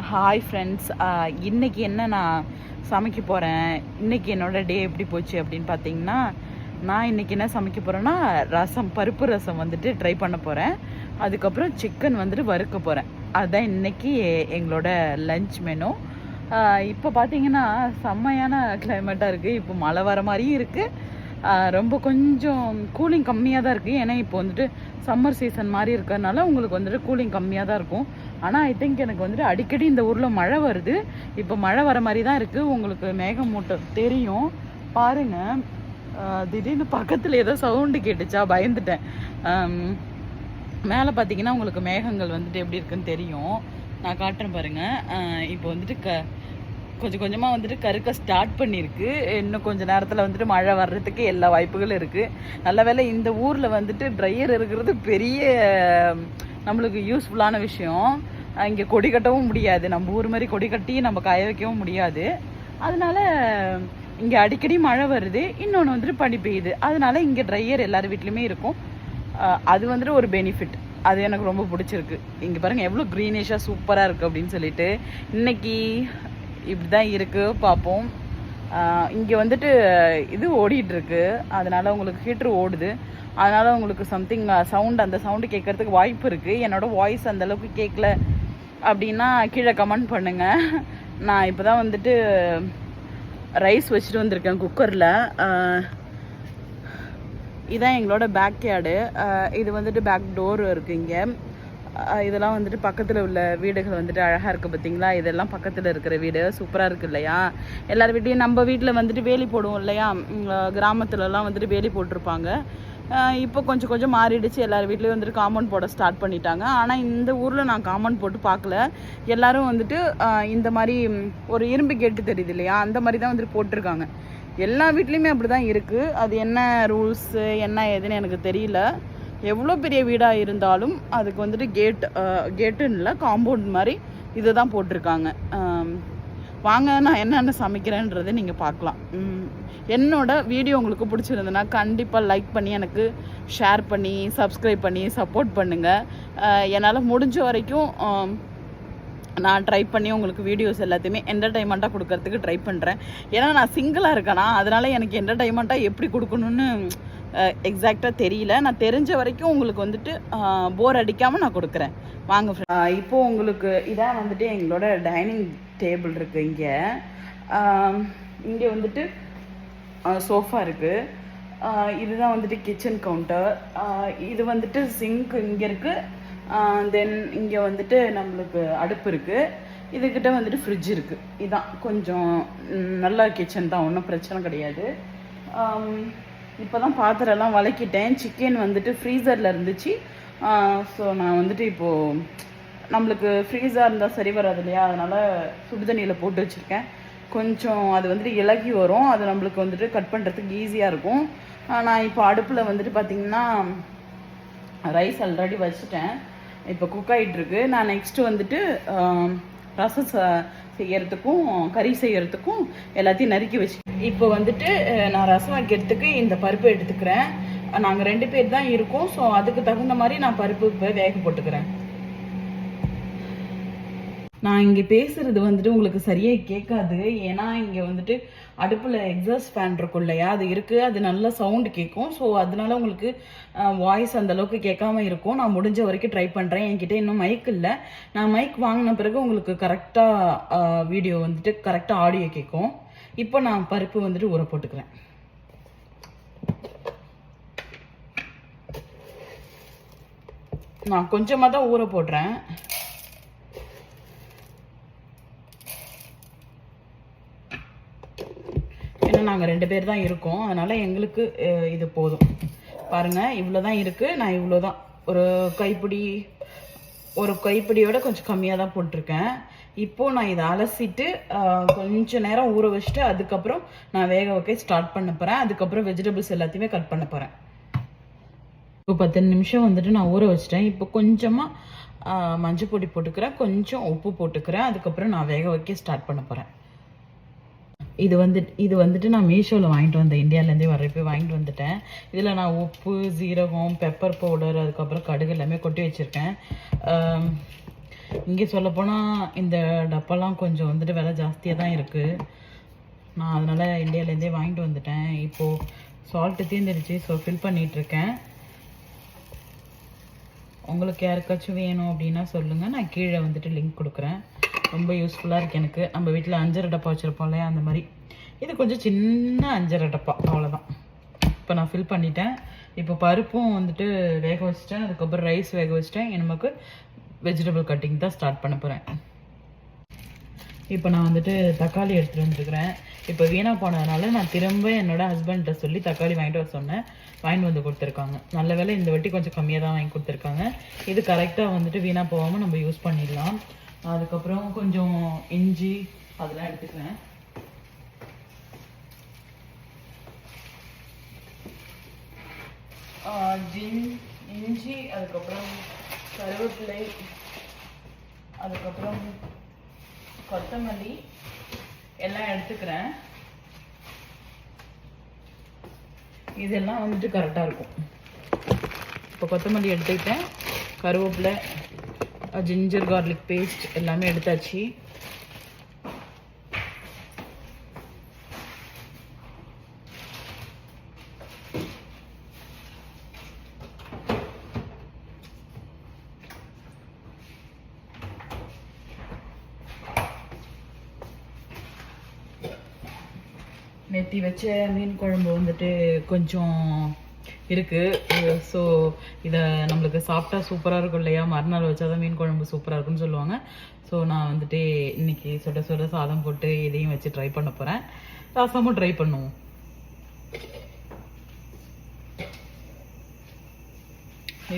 Hi friends இன்றைக்கி என்ன நான் சமைக்க போகிறேன் இன்றைக்கி என்னோட டே எப்படி போச்சு அப்படின்னு பார்த்தீங்கன்னா நான் இன்னைக்கு என்ன சமைக்க போகிறேன்னா ரசம் பருப்பு ரசம் வந்துட்டு ட்ரை பண்ண போகிறேன் அதுக்கப்புறம் சிக்கன் வந்துட்டு வறுக்க போகிறேன் அதுதான் இன்னைக்கு எங்களோட லஞ்ச் மெனு இப்போ பார்த்தீங்கன்னா செம்மையான கிளைமேட்டாக இருக்குது இப்போ மழை வர மாதிரியும் இருக்குது ரொம்ப கொஞ்சம் கூலிங் கம்மியாக தான் இருக்குது ஏன்னா இப்போ வந்துட்டு சம்மர் சீசன் மாதிரி இருக்கிறதுனால உங்களுக்கு வந்துட்டு கூலிங் கம்மியாக தான் இருக்கும். ஆனால் ஐ திங்க் எனக்கு வந்துட்டு அடிக்கடி இந்த ஊரில் மழை வருது. இப்போ மழை வர மாதிரி தான் இருக்குது உங்களுக்கு மேகமூட்டம் தெரியும். பாருங்கள் திடீர்னு பக்கத்தில் ஏதோ சவுண்டு கேட்டுச்சா? பயந்துட்டேன். மேலே பார்த்தீங்கன்னா உங்களுக்கு மேகங்கள் வந்துட்டு எப்படி இருக்குன்னு தெரியும். நான் காட்டுறேன் பாருங்கள் இப்போ வந்துட்டு க கொஞ்சம் கொஞ்சமாக வந்துட்டு கருக்க ஸ்டார்ட் பண்ணியிருக்கு இன்னும் கொஞ்சம் நேரத்தில் வந்துட்டு மழை வர்றதுக்கு எல்லா வாய்ப்புகளும் இருக்குது நல்ல வேளை இந்த ஊரில் வந்துட்டு ட்ரையர் இருக்கிறது பெரிய நம்மளுக்கு யூஸ்ஃபுல்லான விஷயம். இங்கே கொடி கட்டவும் முடியாது. நம்ம ஊர் மாதிரி கொடி கட்டி நம்ம காய வைக்கவும் முடியாது. அதனால இங்கே அடிக்கடி மழை வருது. இன்னொன்று வந்துட்டு பனி பெய்யுது. அதனால இங்கே ட்ரையர் எல்லார் வீட்லேயுமே இருக்கும். அது வந்துட்டு ஒரு பெனிஃபிட் அது எனக்கு ரொம்ப பிடிச்சிருக்கு. இங்கே பாருங்கள் எவ்வளோ க்ரீனிஷாக சூப்பராக இருக்குது அப்படின்னு சொல்லிட்டு. இன்னைக்கு இப்படி தான் இருக்குது பார்ப்போம் இங்கே வந்துட்டு இது ஓடிட்டு இருக்கு அதனால உங்களுக்கு ஹீட்ரு ஓடுது. அதனால உங்களுக்கு சம்திங் சவுண்ட் அந்த சவுண்டு கேட்கறதுக்கு வாய்ப்பு இருக்குது என்னோட வாய்ஸ் அந்த அளவுக்கு கேட்கல அப்படின்னா கீழே கமெண்ட் பண்ணுங்க. நான் இப்போ தான் வந்துட்டு ரைஸ் வச்சுட்டு வந்திருக்கேன் குக்கரில் இதான் எங்களோட பேக் யார்டு இது வந்துட்டு பேக் டோர் இருக்குது இங்கே. இதெல்லாம் வந்துட்டு பக்கத்தில் உள்ள வீடுகள் வந்துட்டு அழகாக இருக்குது பார்த்தீங்களா இதெல்லாம் பக்கத்தில் இருக்கிற வீடு. சூப்பராக இருக்குது இல்லையா? எல்லார் வீட்லேயும் நம்ம வீட்டில் வந்துட்டு வேலி போடுவோம் இல்லையா? கிராமத்துலலாம் வந்துட்டு வேலி போட்டிருப்பாங்க. இப்போ கொஞ்சம் கொஞ்சம் மாறிடுச்சு. எல்லார் வீட்லேயும் வந்துட்டு காம்பவுண்ட் போட ஸ்டார்ட் பண்ணிட்டாங்க. ஆனால் இந்த ஊரில் நான் காம்பவுண்ட் போட்டு பார்க்கல. எல்லோரும் வந்துட்டு இந்த மாதிரி ஒரு இரும்பு கேட்டு தெரியுது இல்லையா? அந்த மாதிரி தான் வந்துட்டு போட்டிருக்காங்க. எல்லா வீட்லேயுமே அப்படி தான் இருக்குது அது என்ன ரூல்ஸு என்ன ஏதுன்னு எனக்கு தெரியல. எவ்வளோ பெரிய வீடாக இருந்தாலும் அதுக்கு வந்துட்டு கேட் கேட்டுன்னு இல்லை காம்பவுண்ட் மாதிரி இதை தான் போட்டிருக்காங்க வாங்க நான் என்னென்ன சமைக்கிறேன்றதை நீங்கள் பார்க்கலாம். என்னோட வீடியோ உங்களுக்கு பிடிச்சிருந்ததுன்னா கண்டிப்பாக லைக் பண்ணி எனக்கு ஷேர் பண்ணி சப்ஸ்கிரைப் பண்ணி சப்போர்ட் பண்ணுங்கள் என்னால் முடிஞ்ச வரைக்கும் நான் ட்ரை பண்ணி உங்களுக்கு வீடியோஸ் எல்லாத்தையுமே என்டர்டைன்மெண்ட்டாக கொடுக்கறதுக்கு ட்ரை பண்ணுறேன் ஏன்னா நான் சிங்கிளாக இருக்கேனா அதனால் எனக்கு என்டர்டைன்மெண்ட்டாக எப்படி கொடுக்கணும்னு எக்ஸாக்டாக தெரியல. நான் தெரிஞ்ச வரைக்கும் உங்களுக்கு வந்துட்டு போர் அடிக்காமல் நான் கொடுக்குறேன். வாங்க இப்போது உங்களுக்கு இதான் வந்துட்டு எங்களோட டைனிங் டேபிள் இருக்குது இங்கே. இங்கே வந்துட்டு சோஃபா இருக்குது இதுதான் வந்துட்டு கிச்சன் கவுண்டர் இது வந்துட்டு சிங்க் இங்கே இருக்குது தென் இங்கே வந்துட்டு நம்மளுக்கு அடுப்பு இருக்குது இதுக்கிட்ட வந்துட்டு ஃப்ரிட்ஜ் இருக்குது இதான். கொஞ்சம் நல்ல கிச்சன் தான். ஒன்றும் பிரச்சனை கிடையாது. இப்போ தான் பாத்திரம்லாம் வளக்கிட்டேன். சிக்கன் வந்துட்டு ஃப்ரீசரில் இருந்துச்சு. ஸோ நான் வந்துட்டு இப்போது நம்மளுக்கு ஃப்ரீஸாக இருந்தால் சரி வராது இல்லையா? அதனால் சுடுதண்ணியில் போட்டு வச்சுருக்கேன். கொஞ்சம் அது வந்துட்டு இலகி வரும். அது நம்மளுக்கு வந்துட்டு கட் பண்ணுறதுக்கு ஈஸியாக இருக்கும். நான் இப்போ அடுப்பில் வந்துட்டு பார்த்திங்கன்னா ரைஸ் ஆல்ரெடி வச்சுட்டேன். இப்போ குக் ஆகிட்டுருக்கு நான் நெக்ஸ்ட்டு வந்துட்டு ரசம் செய்யறதுக்கும் கறி செய்யறதுக்கும் எல்லாத்தையும் நறுக்கி வச்சு இப்போ வந்துட்டு நான் ரசம் வைக்கிறதுக்கு இந்த பருப்பு எடுத்துக்கிறேன். நாங்கள் ரெண்டு பேர் தான் இருக்கோம் ஸோ அதுக்கு தகுந்த மாதிரி நான் பருப்பு இப்போ வேக போட்டுக்கிறேன். நான் இங்கே பேசுறது வந்துட்டு உங்களுக்கு சரியாக கேட்காது. ஏன்னா இங்கே வந்துட்டு அடுப்பில் எக்ஸாஸ்ட் ஃபேன் இருக்கும் இல்லையா? அது இருக்குது அது நல்ல சவுண்டு கேட்கும். ஸோ அதனால உங்களுக்கு வாய்ஸ் அந்த அளவுக்கு கேட்காம இருக்கும். நான் முடிஞ்ச வரைக்கும் ட்ரை பண்ணுறேன் என்கிட்ட இன்னும் மைக் இல்லை. நான் மைக் வாங்கின பிறகு உங்களுக்கு கரெக்டாக வீடியோ வந்துட்டு கரெக்டாக ஆடியோ கேட்கும். இப்போ நான் பருப்பு வந்துட்டு ஊற போட்டுக்கிறேன். நான் கொஞ்சமாக தான் ஊற போடுறேன் ஏன்னா நாங்கள் ரெண்டு பேர் தான் இருக்கோம். அதனால் எங்களுக்கு இது போதும். பாருங்கள் இவ்வளோ தான் இருக்குது நான் இவ்வளோ தான் ஒரு கைப்பிடி ஒரு கைப்பிடியோட கொஞ்சம் கம்மியாக தான் போட்டிருக்கேன். இப்போது நான் இதை அலசிட்டு கொஞ்சம் நேரம் ஊற வச்சுட்டு அதுக்கப்புறம் நான் வேக வைக்க ஸ்டார்ட் பண்ண போகிறேன் அதுக்கப்புறம் வெஜிடபிள்ஸ் எல்லாத்தையுமே கட் பண்ண போகிறேன் இப்போ பத்து நிமிஷம் வந்துட்டு நான் ஊற வச்சிட்டேன். இப்போ கொஞ்சமாக மஞ்சள் பொடி போட்டுக்கிறேன். கொஞ்சம் உப்பு போட்டுக்கிறேன். அதுக்கப்புறம் நான் வேக வைக்க ஸ்டார்ட் பண்ண போகிறேன் இது வந்து இது வந்துட்டு நான் மீஷோவில் வாங்கிட்டு வந்தேன் இந்தியாவிலேருந்தே வரப்போ வாங்கிட்டு வந்துட்டேன். இதில் நான் உப்பு சீரகம் பெப்பர் பவுடர் அதுக்கப்புறம் கடுகு எல்லாமே கொட்டி வச்சுருக்கேன். இங்கே சொல்லப்போனால் இந்த டப்பாலாம் கொஞ்சம் வந்துட்டு விலை ஜாஸ்தியாக தான் இருக்குது நான் அதனால் இந்தியாவிலேருந்தே வாங்கிட்டு வந்துட்டேன். இப்போது சால்ட்டு தீர்ந்துடுச்சு ஸோ ஃபில் பண்ணிகிட்ருக்கேன் உங்களுக்கு யாருக்காச்சும் வேணும் அப்படின்னா சொல்லுங்கள் நான் கீழே வந்துட்டு லிங்க் கொடுக்குறேன். ரொம்ப யூஸ்ஃபுல்லாக இருக்குது எனக்கு. நம்ம வீட்டில் அஞ்சரை டப்பா வச்சுருப்போம் இல்லையா? அந்த மாதிரி. இது கொஞ்சம் சின்ன அஞ்சரை டப்பா. அவ்வளோதான் இப்போ நான் ஃபில் பண்ணிட்டேன். இப்போ பருப்பும் வந்துட்டு வேக வச்சிட்டேன். அதுக்கப்புறம் ரைஸ் வேக வச்சிட்டேன். நமக்கு வெஜிடபிள் கட்டிங் தான் ஸ்டார்ட் பண்ண போகிறேன் இப்போ நான் வந்துட்டு தக்காளி எடுத்துகிட்டு வந்துருக்கிறேன். இப்போ வீணாக போனதுனால நான் திரும்ப என்னோட ஹஸ்பண்ட்கிட்ட சொல்லி தக்காளி வாங்கிட்டு வர சொன்னேன். வாங்கிட்டு வந்து கொடுத்துருக்காங்க. நல்ல வேலை இந்த வட்டி கொஞ்சம் கம்மியாக தான் வாங்கி கொடுத்துருக்காங்க. இது கரெக்டாக வந்துட்டு வீணாக போகாமல் நம்ம யூஸ் பண்ணிடலாம். அதுக்கப்புறம் கொஞ்சம் இஞ்சி அதெல்லாம் எடுத்துக்கிறேன் ஆஹ் ஜின் இஞ்சி அதுக்கப்புறம் கருவேப்பிலை அதுக்கப்புறம் கொத்தமல்லி எல்லாம் எடுத்துக்கிறேன். இதெல்லாம் வந்துட்டு கரெக்டாக இருக்கும். இப்போ கொத்தமல்லி எடுத்துக்கிட்டேன். கருவேப்பிலை ஜிஞ்சர் கார்லிக் பேஸ்ட் எல்லாமே எடுத்தாச்சு. நெத்தி வச்ச மீன் குழம்பு வந்துட்டு கொஞ்சம் இருக்குது ஸோ இதை நம்மளுக்கு சாப்பிட்டா சூப்பராக இருக்கும் இல்லையா? மறுநாள் வச்சாதான் மீன் குழம்பு சூப்பராக இருக்கும்னு சொல்லுவாங்க. ஸோ நான் வந்துட்டு இன்றைக்கி சுட சுட சாதம் போட்டு இதையும் வச்சு ட்ரை பண்ண போகிறேன் ரசமும் ட்ரை பண்ணுவோம்.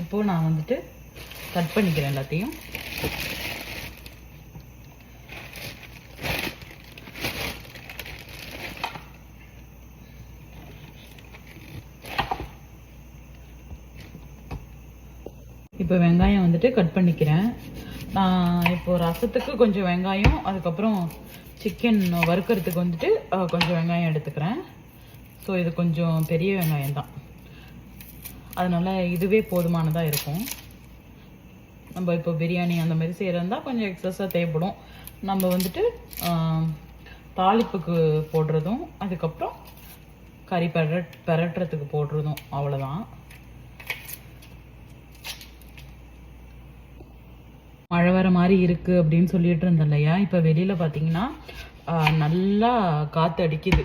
இப்போது நான் வந்துட்டு கட் பண்ணிக்கிறேன் எல்லாத்தையும். இப்போ வெங்காயம் வந்துட்டு கட் பண்ணிக்கிறேன். நான் இப்போ ரசத்துக்கு கொஞ்சம் வெங்காயம் அதுக்கப்புறம் சிக்கன் வறுக்கிறதுக்கு வந்துட்டு கொஞ்சம் வெங்காயம் எடுத்துக்கிறேன். ஸோ இது கொஞ்சம் பெரிய வெங்காயம் தான். அதனால் இதுவே போதுமானதாக இருக்கும். நம்ம இப்போ பிரியாணி அந்த மாதிரி செய்கிறதா கொஞ்சம் எக்ஸஸாக தேவைப்படும். நம்ம வந்துட்டு தாளிப்புக்கு போடுறதும் அதுக்கப்புறம் கறி பெரட் பெரட்டுறதுக்கு போடுறதும் அவ்வளோதான் மழை வர மாதிரி இருக்குது அப்படின்னு சொல்லிட்டு இருந்தேன் இல்லையா இப்போ வெளியில் பார்த்தீங்கன்னா நல்லா காற்று அடிக்குது.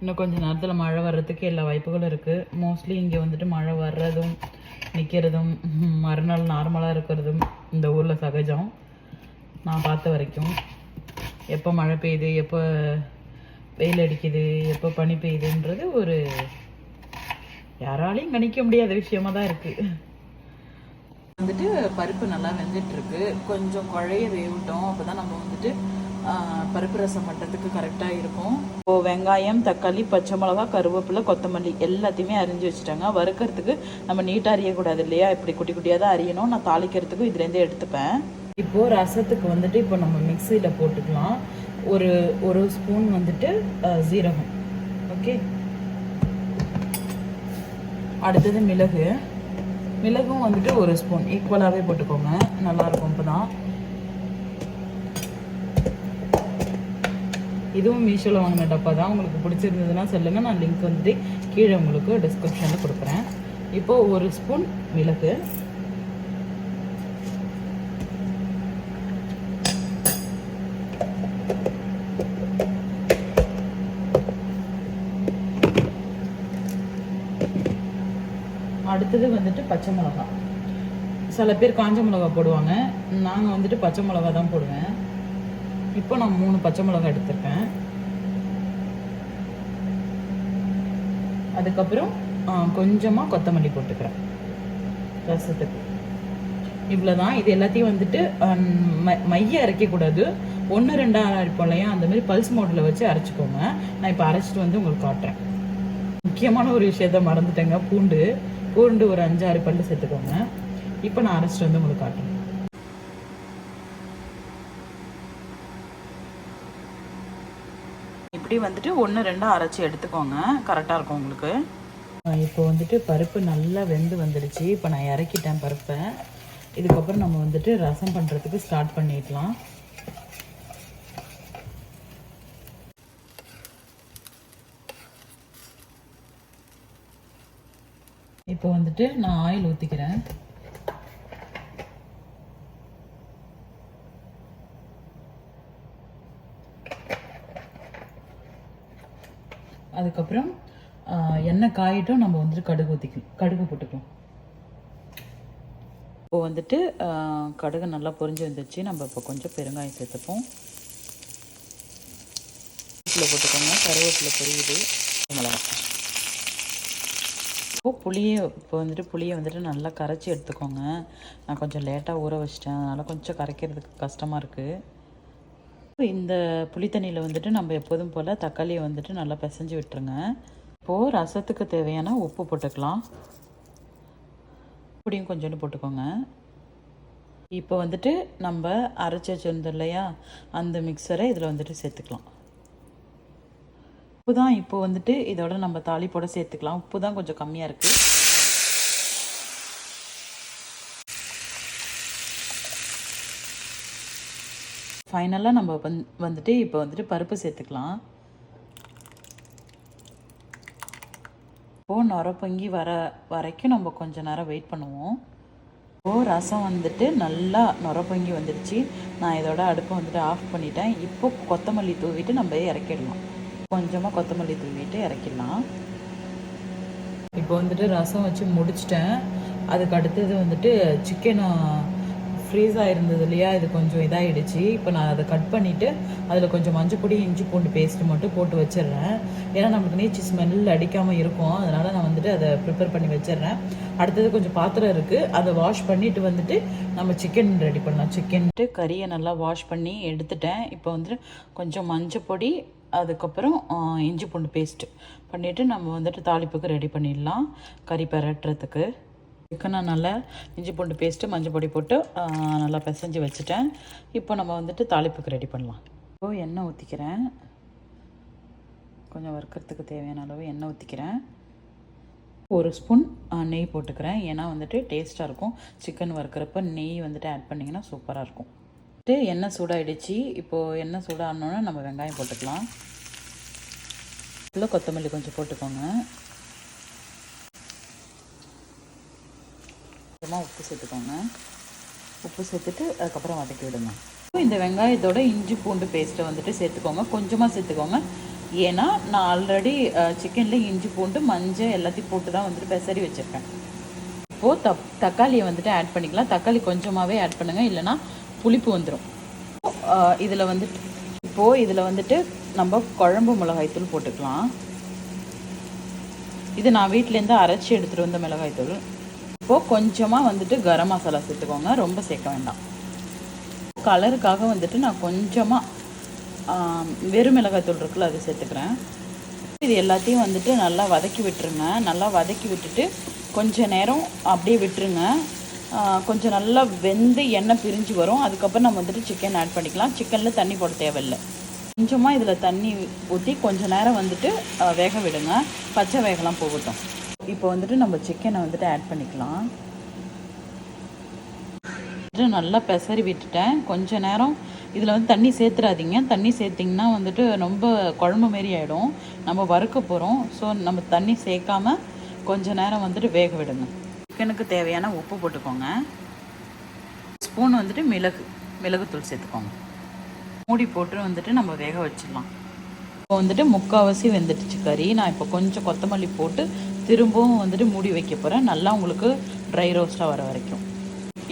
இன்னும் கொஞ்ச நேரத்தில் மழை வர்றதுக்கு எல்லா வாய்ப்புகளும் இருக்குது மோஸ்ட்லி இங்கே வந்துட்டு மழை வர்றதும் நிற்கிறதும் மறுநாள் நார்மலாக இருக்கிறதும் இந்த ஊரில் சகஜம். நான் பார்த்த வரைக்கும். எப்போ மழை பெய்யுது எப்போ வெயில் அடிக்குது எப்போ பனி பெய்யுதுன்றது ஒரு யாராலையும் கணிக்க முடியாத விஷயமா தான் இருக்குது வந்துட்டு பருப்பு நல்லா வெந்துட்டு இருக்கு கொஞ்சம் குழைய வேவிட்டோம் அப்பதான் நம்ம வந்துட்டு பருப்பு ரசம் பண்ணுறதுக்கு கரெக்டாக இருக்கும். இப்போ வெங்காயம் தக்காளி பச்சை மிளகா கருவேப்பிலை கொத்தமல்லி எல்லாத்தையுமே அரிஞ்சு வச்சுட்டாங்க. வறுக்கிறதுக்கு நம்ம நீட்டாக அறியக்கூடாது இல்லையா? இப்படி குட்டி குட்டியாக தான் அறியணும் நான் தாளிக்கிறதுக்கும் இதுலேருந்தே எடுத்துப்பேன். இப்போது ரசத்துக்கு வந்துட்டு இப்போ நம்ம மிக்சியில் போட்டுக்கலாம். ஒரு ஒரு ஸ்பூன் வந்துட்டு ஜீரகம் சீரகம். ஓகே? அடுத்தது மிளகு. மிளகும் வந்துட்டு ஒரு ஸ்பூன். ஈக்குவலாகவே போட்டுக்கோங்க. நல்லாயிருக்கும் இப்போ தான் இதுவும் மீஷோவில் வாங்கின டப்பா தான் உங்களுக்கு பிடிச்சிருந்ததுன்னா சொல்லுங்கள் நான் லிங்க் வந்துட்டு கீழே உங்களுக்கு டிஸ்கிரிப்ஷனில் கொடுக்குறேன். இப்போது ஒரு ஸ்பூன் மிளகு. அடுத்தது வந்துட்டு பச்சை மிளகா. சில பேர் காஞ்ச மிளகா போடுவாங்க. நாங்கள் வந்துட்டு பச்சை மிளகா தான் போடுவேன். இப்போ நான் மூணு பச்சை மிளகா எடுத்திருக்கேன். அதுக்கப்புறம் கொஞ்சமாக கொத்தமல்லி போட்டுக்கிறேன். ரசத்துக்கு. இவ்வளோதான் இது எல்லாத்தையும் வந்துட்டு ம- மைய அரைக்கக்கூடாது. ஒன்று ரெண்டாக அரைப்போம் இல்லையா? அந்த மாதிரி பல்ஸ் மோட்டில் வச்சு அரைச்சிக்கோங்க. நான் இப்போ அரைச்சிட்டு வந்து உங்களுக்கு காட்டுறேன். முக்கியமான ஒரு விஷயத்த மறந்துட்டேங்க. பூண்டு. பூண்டு ஒரு அஞ்சாறு பல்லு சேர்த்துக்கோங்க இப்போ நான் அரைச்சிட்டு வந்து உங்களுக்கு காட்டுறேன். இப்படி வந்துட்டு ஒன்று ரெண்டாக அரைச்சி எடுத்துக்கோங்க. கரெக்டாக இருக்கும் உங்களுக்கு. இப்போ வந்துட்டு பருப்பு நல்லா வெந்து வந்துடுச்சு. இப்போ நான் இறக்கிட்டேன் பருப்பை. இதுக்கப்புறம் நம்ம வந்துட்டு ரசம் பண்ணுறதுக்கு ஸ்டார்ட் பண்ணிடலாம் இப்போ வந்துட்டு நான் ஆயில் ஊற்றிக்கிறேன் அதுக்கப்புறம் எண்ணெய் காயிட்டும் நம்ம வந்துட்டு கடுகு ஊற்றிக்கணும் கடுகு போட்டுக்கலாம். இப்போ வந்துட்டு கடுகு நல்லா பொரிஞ்சு வந்துச்சு நம்ம இப்போ கொஞ்சம் பெருங்காயம் சேர்த்துப்போம். வீட்டில் போட்டுக்கோங்க. கருவேப்பில் பொரியுது. மிளகாய். இப்போ புளியை இப்போ வந்துட்டு புளியை வந்துட்டு நல்லா கரைச்சி எடுத்துக்கோங்க. நான் கொஞ்சம் லேட்டாக ஊற வச்சிட்டேன். அதனால் கொஞ்சம் கரைக்கிறதுக்கு கஷ்டமாக இருக்குது இப்போ இந்த புளித்தண்ணியில் வந்துட்டு நம்ம எப்போதும் போல் தக்காளியை வந்துட்டு நல்லா பிசைஞ்சு விட்டுருங்க. இப்போது ரசத்துக்கு தேவையான உப்பு போட்டுக்கலாம். இப்படியும் கொஞ்சோண்டு போட்டுக்கோங்க. இப்போ வந்துட்டு நம்ம அரைச்சி வச்சுருந்தோம் இல்லையா? அந்த மிக்சரை இதில் வந்துட்டு சேர்த்துக்கலாம். உப்பு தான் இப்போ வந்துட்டு இதோட நம்ம தாளிப்போட சேர்த்துக்கலாம். உப்பு தான் கொஞ்சம் கம்மியாக இருக்குது ஃபைனலாக நம்ம வந் வந்துட்டு இப்போ வந்துட்டு பருப்பு சேர்த்துக்கலாம். இப்போது நுர பொங்கி வர வரைக்கும் நம்ம கொஞ்ச நேரம் வெயிட் பண்ணுவோம். இப்போது ரசம் வந்துட்டு நல்லா நுர பொங்கி வந்துடுச்சு நான் இதோட அடுப்பை வந்துட்டு ஆஃப் பண்ணிட்டேன். இப்போ கொத்தமல்லி தூவிட்டு நம்ம இறக்கிடலாம். கொஞ்சமாக கொத்தமல்லி தூவிட்டு இறக்கிடலாம். இப்போ வந்துட்டு ரசம் வச்சு முடிச்சிட்டேன். அதுக்கு அடுத்தது வந்துட்டு சிக்கன் ஃப்ரீஸ் ஆகிருந்தது இல்லையா? இது கொஞ்சம் இதாகிடுச்சு இப்போ நான் அதை கட் பண்ணிவிட்டு அதில் கொஞ்சம் மஞ்சள் பொடி இஞ்சி பூண்டு பேஸ்ட்டு மட்டும் போட்டு வச்சிடுறேன். ஏன்னா நமக்கு நீச்சி ஸ்மெல் அடிக்காமல் இருக்கும். அதனால் நான் வந்துட்டு அதை ப்ரிப்பேர் பண்ணி வச்சிடுறேன். அடுத்தது கொஞ்சம் பாத்திரம் இருக்குது அதை வாஷ் பண்ணிவிட்டு வந்துட்டு நம்ம சிக்கன் ரெடி பண்ணலாம். சிக்கன்ட்டு கறியை நல்லா வாஷ் பண்ணி எடுத்துட்டேன். இப்போ வந்துட்டு கொஞ்சம் மஞ்சள் பொடி அதுக்கப்புறம் இஞ்சி பூண்டு பேஸ்ட்டு பண்ணிவிட்டு நம்ம வந்துட்டு தாளிப்புக்கு ரெடி பண்ணிடலாம். கறி பெரட்டுறதுக்கு. சிக்கனை நல்லா இஞ்சி பூண்டு பேஸ்ட்டு மஞ்சள் பொடி போட்டு நல்லா பிசைஞ்சு வச்சுட்டேன். இப்போ நம்ம வந்துட்டு தாளிப்புக்கு ரெடி பண்ணலாம். இப்போ எண்ணெய் ஊற்றிக்கிறேன் கொஞ்சம் வறுக்கிறதுக்கு தேவையான அளவு எண்ணெய் ஊற்றிக்கிறேன் ஒரு ஸ்பூன் நெய் போட்டுக்கிறேன். ஏன்னா வந்துட்டு டேஸ்ட்டாக இருக்கும். சிக்கன் வறுக்கிறப்ப நெய் வந்துட்டு ஆட் பண்ணிங்கன்னா சூப்பராக இருக்கும். வந்துட்டு எண்ணெய் சூடாகிடுச்சு இப்போது எண்ணெய் சூடாகணுன்னா நம்ம வெங்காயம் போட்டுக்கலாம். உள்ள கொத்தமல்லி கொஞ்சம் போட்டுக்கோங்க. கொஞ்சமாக உப்பு சேர்த்துக்கோங்க. உப்பு சேர்த்துட்டு அதுக்கப்புறம் வதக்கி விடுங்க. இப்போ இந்த வெங்காயத்தோட இஞ்சி பூண்டு பேஸ்ட்டை வந்துட்டு சேர்த்துக்கோங்க. கொஞ்சமாக சேர்த்துக்கோங்க. ஏன்னா நான் ஆல்ரெடி சிக்கனில் இஞ்சி பூண்டு மஞ்சள் எல்லாத்தையும் போட்டு தான் வந்துட்டு பெசரி வச்சுருக்கேன். இப்போது தப் தக்காளியை வந்துட்டு ஆட் பண்ணிக்கலாம். தக்காளி கொஞ்சமாகவே ஆட் பண்ணுங்கள் இல்லைனா புளிப்பு வந்துடும் இதில் வந்துட்டு இப்போது இதில் வந்துட்டு நம்ம குழம்பு மிளகாய்த்தூள் போட்டுக்கலாம். இது நான் வீட்டிலேருந்து அரைச்சி எடுத்துகிட்டு வந்த மிளகாய்த்தூள் இப்போது கொஞ்சமாக வந்துட்டு கரம் மசாலா சேர்த்துக்கோங்க ரொம்ப சேர்க்க வேண்டாம். கலருக்காக வந்துட்டு நான் கொஞ்சமாக வெறும் மிளகாய்த்தூள் இருக்குல்ல அது சேர்த்துக்கிறேன். இது எல்லாத்தையும் வந்துட்டு நல்லா வதக்கி விட்டுருங்க. நல்லா வதக்கி விட்டுட்டு கொஞ்சம் நேரம் அப்படியே விட்டுருங்க. கொஞ்சம் நல்லா வெந்து எண்ணெய் பிரிஞ்சு வரும். அதுக்கப்புறம் நம்ம வந்துட்டு சிக்கன் ஆட் பண்ணிக்கலாம். சிக்கனில் தண்ணி போட தேவையில்லை. கொஞ்சமாக இதில் தண்ணி ஊற்றி கொஞ்சம் நேரம் வந்துட்டு வேக விடுங்க. பச்சை வேகலாம் போகட்டும். இப்போ வந்துட்டு நம்ம சிக்கனை வந்துட்டு ஆட் பண்ணிக்கலாம். நல்லா பெசரி விட்டுட்டேன். கொஞ்ச நேரம் இதில் வந்து தண்ணி சேர்த்துறாதீங்க. தண்ணி சேர்த்திங்கன்னா வந்துட்டு ரொம்ப குழம்பு மாரி ஆகிடும் நம்ம வறுக்க போகிறோம் ஸோ நம்ம தண்ணி சேர்க்காம கொஞ்ச நேரம் வந்துட்டு வேக விடுங்க. சிக்கனுக்கு தேவையான உப்பு போட்டுக்கோங்க. ஸ்பூன் வந்துட்டு மிளகு மிளகுத்தூள் சேர்த்துக்கோங்க. மூடி போட்டு வந்துட்டு நம்ம வேக வச்சிடலாம். இப்போ வந்துட்டு முக்கால்வாசி வெந்துடுச்சு கறி. நான் இப்போ கொஞ்சம் கொத்தமல்லி போட்டு திரும்பவும் வந்துட்டு மூடி வைக்க போகிறேன் நல்லா உங்களுக்கு ட்ரை ரோஸ்ட்டாக வர வரைக்கும்.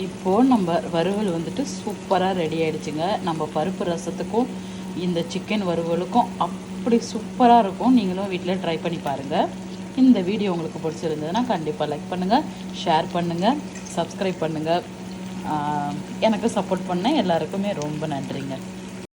இப்போது நம்ம வறுவல் வந்துட்டு சூப்பராக ரெடி ஆகிடுச்சுங்க நம்ம பருப்பு ரசத்துக்கும் இந்த சிக்கன் வறுவலுக்கும் அப்படி சூப்பராக இருக்கும். நீங்களும் வீட்டில் ட்ரை பண்ணி பாருங்கள் இந்த வீடியோ உங்களுக்கு பிடிச்சிருந்ததுன்னா கண்டிப்பாக லைக் பண்ணுங்கள் ஷேர் பண்ணுங்கள் சப்ஸ்கிரைப் பண்ணுங்கள் எனக்கு சப்போர்ட் பண்ண எல்லாருக்குமே ரொம்ப நன்றிங்க.